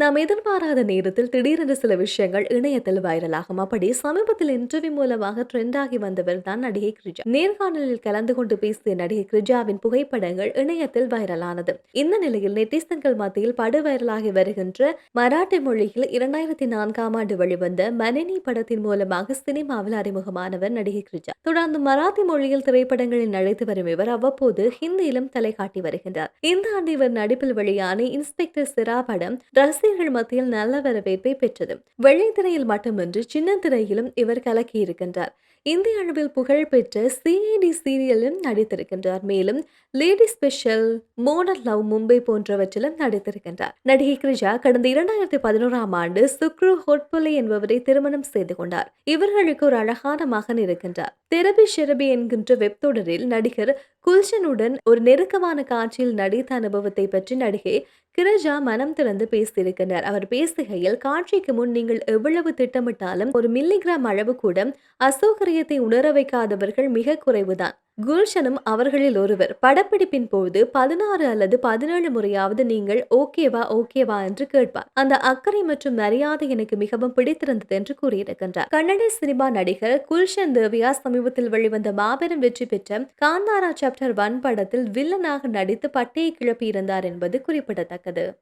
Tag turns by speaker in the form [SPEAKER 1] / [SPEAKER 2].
[SPEAKER 1] நாம் எதிர்பாராத நேரத்தில் திடீரென்று சில விஷயங்கள் இணையத்தில் வைரலாகும். அப்படி சமீபத்தில் இன்டர்வியூ மூலமாக ட்ரெண்டாகி வந்தவர் தான் நடிகை கிரிஜா. நேர்காணலில் கலந்து கொண்டு பேசிய நடிகை கிரிஜாவின் புகைப்படங்கள் இணையத்தில் வைரலானது. இந்த நிலையில் நெட்டிசன்கள் மத்தியில் படு வைரலாகி வருகின்ற மராட்டி மொழியில் இரண்டாயிரத்தி நான்காம் ஆண்டு வெளிவந்த மனனி படத்தின் மூலமாக சினிமாவில் அறிமுகமானவர் நடிகை கிரிஜா. தொடர்ந்து மராத்தி மொழியில் திரைப்படங்களில் நடித்து வரும் இவர் அவ்வப்போது ஹிந்தியிலும் தலை காட்டி வருகின்றார். இந்த ஆண்டு இவர் நடிப்பில் வெளியான இன்ஸ்பெக்டர் சிரா படம் ரசிகர்கள் மத்தியில் நல்ல வரவேற்பை பெற்றது. வெள்ளைத்திரையில் மட்டுமின்றி சின்ன திரையிலும் இவர் கலக்கியிருக்கின்றார். இந்திய அளவில் புகழ் பெற்ற சிஐடி சீரியலிலும் நடித்திருக்கின்றார். மேலும் lady special model love Mumbai போன்றவற்றிலும் நடித்திருக்கின்றார். நடிகை கிரிஜா கடந்த இரண்டாயிரத்தி பதினோராம் ஆண்டு சுக்ரு ஹோட்புலே என்பவரை திருமணம் செய்து கொண்டார். இவர்களுக்கு ஒரு அழகான மகன் இருக்கின்றார். தெரபி ஷெரபி என்கின்ற வெப் தொடரில் நடிகர் குல்ஷனுடன் ஒரு நெருக்கமான காட்சியில் நடித்த அனுபவத்தை பற்றி நடிகை கிரஜா மனம் திறந்து பேசியிருக்கிறார் அவர் பேசுகையில் காட்சிக்கு முன் நீங்கள் எவ்வளவு திட்டமிட்டாலும் ஒரு மில்லிகிராம் அளவு கூட அசௌகரியத்தை உணர வைக்காதவர்கள் மிக குறைவுதான். குல்ஷனும் அவர்களில் ஒருவர். படப்பிடிப்பின் போது பதினாறு அல்லது பதினேழு முறையாவது நீங்கள் ஓகேவா ஓகேவா என்று கேட்பார். அந்த அக்கறை மற்றும் மரியாதை எனக்கு மிகவும் பிடித்திருந்தது என்று கூறியிருக்கின்றார். கன்னட சினிமா நடிகர் குல்ஷன் தேவியா சமீபத்தில் வெளிவந்த மாபெரும் வெற்றி பெற்ற காந்தாரா சாப்டர் ஒன் படத்தில் வில்லனாக நடித்து பட்டையை கிளப்பியிருந்தார் என்பது குறிப்பிடத்தக்கது.